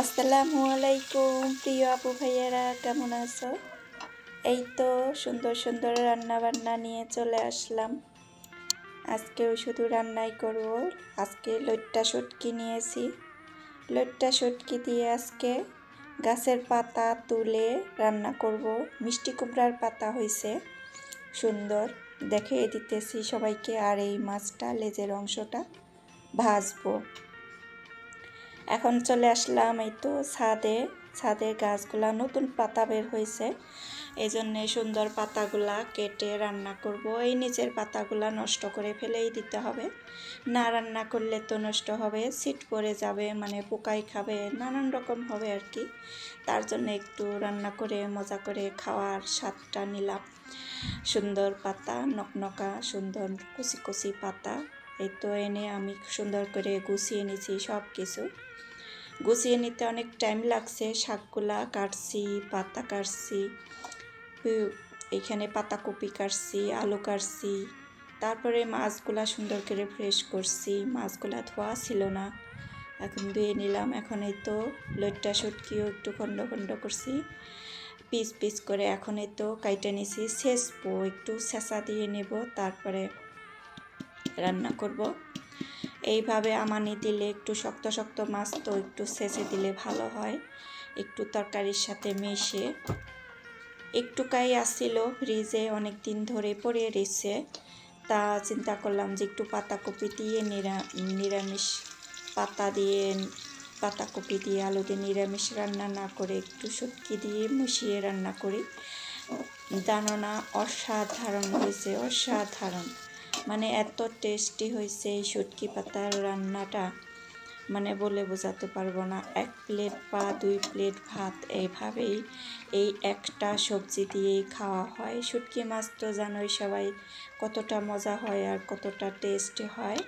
আসসালামু আলাইকুম, প্রিয় আপু ভাইয়ারা, কেমন আছো? এই তো সুন্দর সুন্দর রান্না বান্না নিয়ে চলে আসলাম। আজকেও শুধু রান্নাই করব। আজকে লইট্টা শুটকি নিয়েছি। লইট্টা শুটকি দিয়ে আজকে গাছের পাতা তুলে রান্না করব। মিষ্টি কুমড়ার পাতা হয়েছে সুন্দর। দেখে দিতেছি সবাইকে, আর এই মাছটা, লেজের অংশটা ভাজবো। এখন চলে আসলাম এই তো ছাদে। ছাদের গাছগুলা নতুন পাতা বের হয়েছে। এই জন্যে সুন্দর পাতাগুলা কেটে রান্না করব। এই নিচের পাতাগুলা নষ্ট করে ফেলেই দিতে হবে। না রান্না করলে তো নষ্ট হবে সিট পরে যাবে মানে পোকাই খাবে, নানান রকম হবে আর কি। তার জন্য একটু রান্না করে, মজা করে খাওয়ার স্বাদটা নিলাম। সুন্দর পাতা, নকনকা, সুন্দর কুচি কুচি পাতা। এই তো এনে আমি সুন্দর করে গুছিয়ে নিয়েছি সব কিছু গুছিয়ে নিতে অনেক টাইম লাগছে। শাকগুলা কাটছি, পাতা কাটছি এখানে পাতাকপি কাটছি, আলু কাটছি, তারপরে মাছগুলা সুন্দর করে ফ্রেশ করছি। মাছগুলা ধোয়া ছিল না, এখন ধুয়ে নিলাম। এখন এই তো লইট্টা শুটকিও একটু খণ্ড খণ্ড করছি। পিস পিস করে এখন এই তো কাইটে নিছি শেষবো, একটু ছেঁচা দিয়ে নেব, তারপরে রান্না করব। এইভাবে আমানি দিলে একটু শক্ত শক্ত মাছ তো একটু সেচে দিলে ভালো হয়। একটু তরকারির সাথে মিশে। একটু কাই আসছিল ফ্রিজে অনেক দিন ধরে পড়ে রয়েছে। তা চিন্তা করলাম যে একটু পাতাকপি দিয়ে নিরা, নিরামিষ পাতা দিয়ে, পাতাকপি দিয়ে আলু দিয়ে নিরামিষ রান্না না করে একটু শুটকি দিয়ে মিশিয়ে রান্না করি। দাননা অসাধারণ হয়েছে, অসাধারণ। মানে এত টেস্টি হয়েছে এই শুটকি পাতার রান্নাটা মানে বলে বোঝাতে পারব না। এক প্লেট বা দুই প্লেট ভাত, এইভাবেই এই একটা সবজি দিয়েই খাওয়া হয়। শুটকি মাছ তো জানোই সবাই কতটা মজা হয় আর কতটা টেস্টি হয়।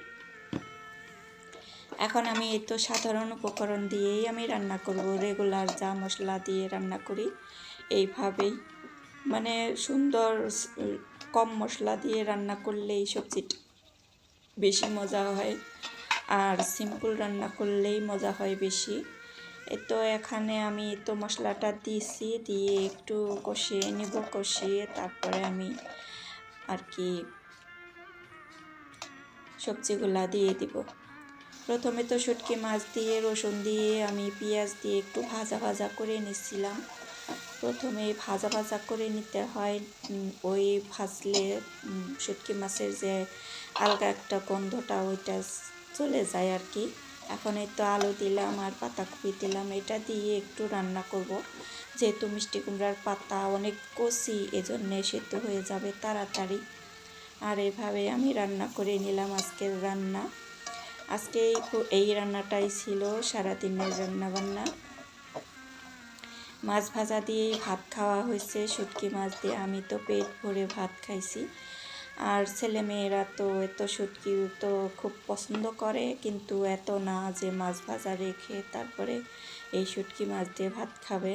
এখন আমি এই তো সাধারণ উপকরণ দিয়েই আমি রান্না করব। রেগুলার যা মশলা দিয়ে রান্না করি, এইভাবেই। মানে সুন্দর কম মশলা দিয়ে রান্না করলে এই সবজিটা বেশি মজা হয় আর সিম্পল রান্না করলেই মজা হয় বেশি। তো এখানে আমি তো মশলাটা দিয়েছি, দিয়ে একটু কষিয়ে নেব, কষিয়ে তারপরে আমি আর কি সবজিগুলা দিয়ে দিব। প্রথমে তো শুটকি মাছ দিয়ে, রসুন দিয়ে, আমি পেঁয়াজ দিয়ে একটু ভাজা ভাজা করে নিচ্ছিলাম প্রথমে ভাজা ভাজা করে নিতে হয়। ওই ভাজলে শুটকি মাছের যে আলগা একটা গন্ধটা ওইটা চলে যায় আর কি এখন এই তো আলু দিলাম আর পাতাকপি দিলাম, এটা দিয়ে একটু রান্না করব। যেহেতু মিষ্টি কুমড়ার পাতা অনেক কষি, এজন্যে সেদ্ধ হয়ে যাবে তাড়াতাড়ি। আর এভাবে আমি রান্না করে নিলাম আজকের রান্না। আজকে এই রান্নাটাই ছিল সারাদিনের রান্না বান্না মাছ ভাজা দিয়ে ভাত খাওয়া হয়েছে, শুটকি মাছ দিয়ে। আমি তো পেট ভরে ভাত খাইছি। আর ছেলে মেয়েরা তো এত শুটকি তো খুব পছন্দ করে, কিন্তু এত না যে মাছ ভাজা রেখে তারপরে এই শুটকি মাছ দিয়ে ভাত খাবে।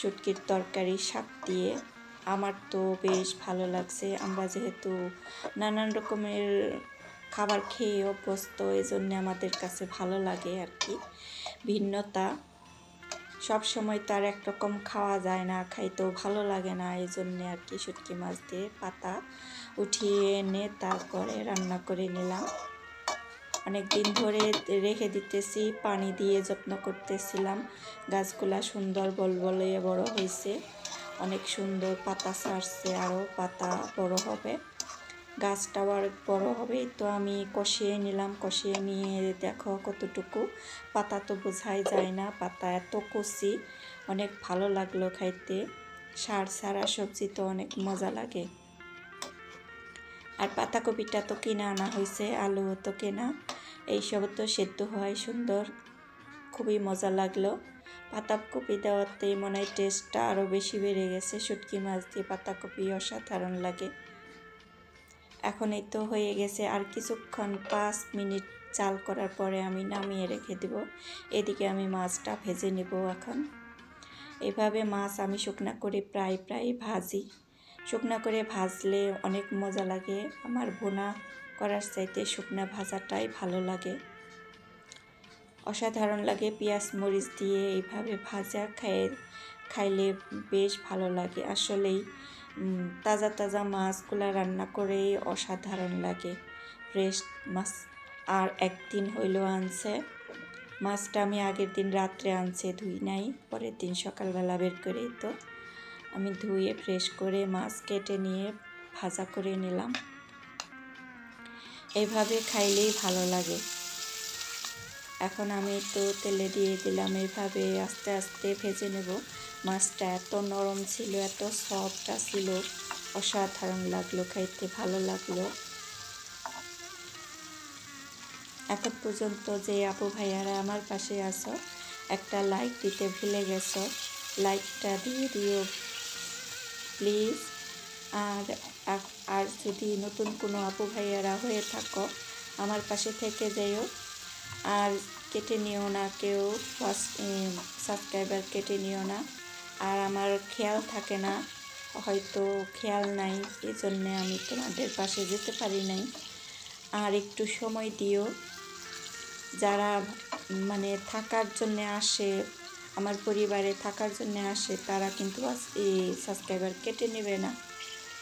শুটকির তরকারি শাক দিয়ে। আমার তো বেশ ভালো লাগছে। আমরা যেহেতু নানান রকমের খাবার খেয়ে অভ্যস্ত এই জন্যে আমাদের কাছে ভালো লাগে আর কি। ভিন্নতা সব সময় তো আর একরকম খাওয়া যায় না, খাইতেও ভালো লাগে না এই জন্যে আর কি শুটকি মাছ দিয়ে পাতা উঠিয়ে এনে তারপরে রান্না করে নিলাম। অনেক দিন ধরে রেখে দিতেছি, পানি দিয়ে যত্ন করতেছিলাম। গাছগুলা সুন্দর বলবলে বড় হয়েছে অনেক সুন্দর পাতা ছাড়ছে আরও পাতা বড় হবে। গাছটা আবার বড় হবে। তো আমি কষিয়ে নিলাম, কষিয়ে নিয়ে দেখো কতটুকু। পাতা তো বোঝাই যায় না, পাতা এত কষি, অনেক ভালো লাগল খাইতে। সার, সারা সবজি তো অনেক মজা লাগে। আর পাতাকপিটা তো কিনে আনা হয়েছে আলু তো কেনা। এইসব তো সেদ্ধ হয়, সুন্দর, খুবই মজা লাগল। পাতাকপি দেওয়াতে মনে হয় টেস্টটা আরও বেশি বেড়ে গেছে। শুটকি মাছ দিয়ে পাতাকপি অসাধারণ লাগে। এখন এই তো হয়ে গেছে। আর কিছুক্ষণ পাঁচ মিনিট চাল করার পরে আমি নামিয়ে রেখে দেব। এদিকে আমি মাছটা ভেজে নেব এখন। এভাবে মাছ আমি শুকনা করে প্রায় প্রায় ভাজি। শুকনা করে ভাজলে অনেক মজা লাগে। আমার বোনা করার চাইতে শুকনা ভাজাটাই ভালো লাগে। অসাধারণ লাগে পেঁয়াজ, মরিচ দিয়ে এইভাবে ভাজা খায় খাইলে বেশ ভালো লাগে। আসলেই তাজা তাজা মাছগুলা রান্না করেই অসাধারণ লাগে। ফ্রেশ মাছ আর একদিন হইল আনছে। মাছটা আমি আগের দিন রাত্রে আনছে, ধুই নাই। পরের দিন সকালবেলা বের করেই তো আমি ধুয়ে ফ্রেশ করে মাছ কেটে নিয়ে ভাজা করে নিলাম। এইভাবে খাইলেই ভালো লাগে। এখন আমি তো তেলে দিয়ে দিলাম। এইভাবে আস্তে আস্তে ভেজে নেব। মাছটা এত নরম ছিল, এত সফটটা ছিল। অসাধারণ লাগল, খাইতে ভালো লাগল। এখন পর্যন্ত যে আপু ভাইয়ারা আমার পাশে আছো, একটা লাইক দিতে ভুলে গেছো লাইকটা দিয়ে দিও। প্লিজ আর আর যদি নতুন কোনো আপু ভাইয়ারা হয়ে থাকো, আমার পাশে থেকে যাইও আর কেটে নিও না কেউ ফার্স্ট সাবস্ক্রাইবার কেটে নিও না। আর আমার খেয়াল থাকে না, হয়তো খেয়াল নাই এই জন্যে আমি তোমাদের পাশে যেতে পারি নাই। আর একটু সময় দিও। যারা মানে থাকার জন্য আসে, আমার পরিবারে থাকার জন্য আসে, তারা কিন্তু এই সাবস্ক্রাইবার কেটে নেবে না।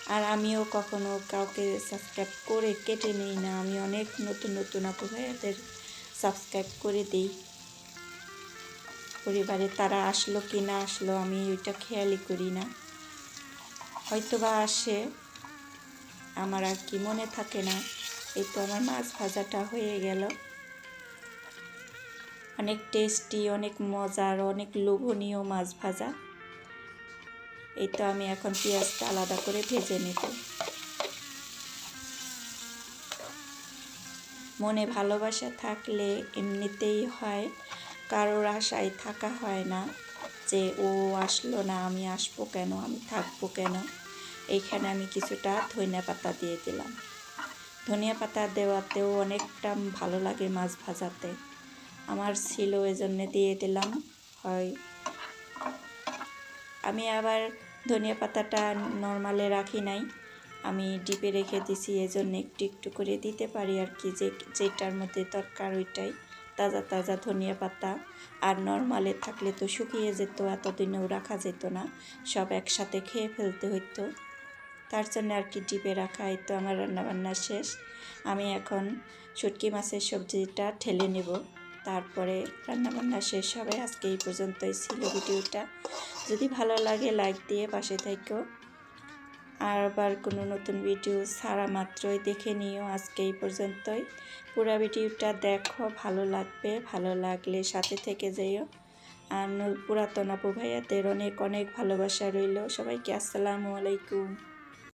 আর আমিও কখনো কাউকে সাবস্ক্রাইব করে কেটে নিই না। আমি অনেক নতুন নতুন আপু সাবস্ক্রাইব করে দিই। পরিবারে তারা আসলো কি না আসলো, আমি ওইটা খেয়ালই করি না। হয়তো বা আসে, আমার আর কি মনে থাকে না। এই তো আমার মাছ ভাজাটা হয়ে গেল। অনেক টেস্টি অনেক মজার, অনেক লোভনীয় মাছ ভাজা। এই তো আমি এখন পেঁয়াজটা আলাদা করে ভেজে নেব। মনে ভালোবাসা থাকলে এমনিতেই হয়। কারোর আশায় থাকা হয় না যে, ও আসলো না, আমি আসব কেন? আমি থাকব কেন? এইখানে আমি কিছুটা ধনিয়া পাতা দিয়ে দিলাম। ধনিয়া পাতা দেওয়াতেও অনেকটা ভালো লাগে মাছ ভাজাতে। আমার ছিল এই জন্যে দিয়ে দিলাম, হয়। আমি আবার ধনিয়া পাতাটা নর্মালে রাখি নাই। আমি ডিপে রেখে দিছি, এজন্য একটু একটু করে দিতে পারি আর কি, যে, যেটার মধ্যে দরকার ওইটাই। তাজা তাজা ধনিয়া পাতা আর নর্মালে থাকলে তো শুকিয়ে যেত, এতদিনেও রাখা যেত না। সব একসাথে খেয়ে ফেলতে হইতো। তার জন্য আর কি ডিপে রাখা, এই তো আমার রান্নাবান্না শেষ। আমি এখন শুটকি মাছের সবজিটা ঠেলে নেব। তারপরে রান্নাবান্না শেষ হবে। আজকে এই পর্যন্তই ছিল ভিডিওটা। যদি ভালো লাগে লাইক দিয়ে পাশে থেকো আর আবার কোনো নতুন ভিডিও ছাড়া মাত্রই দেখে নিও আজকে এই পর্যন্তই। পুরা ভিডিওটা দেখো, ভালো লাগবে, ভালো লাগলে সাথে থেকে যাইও আর পুরাতন আপু ভাইয়াদের অনেক অনেক ভালোবাসা রইল। সবাইকে আসসালামু আলাইকুম।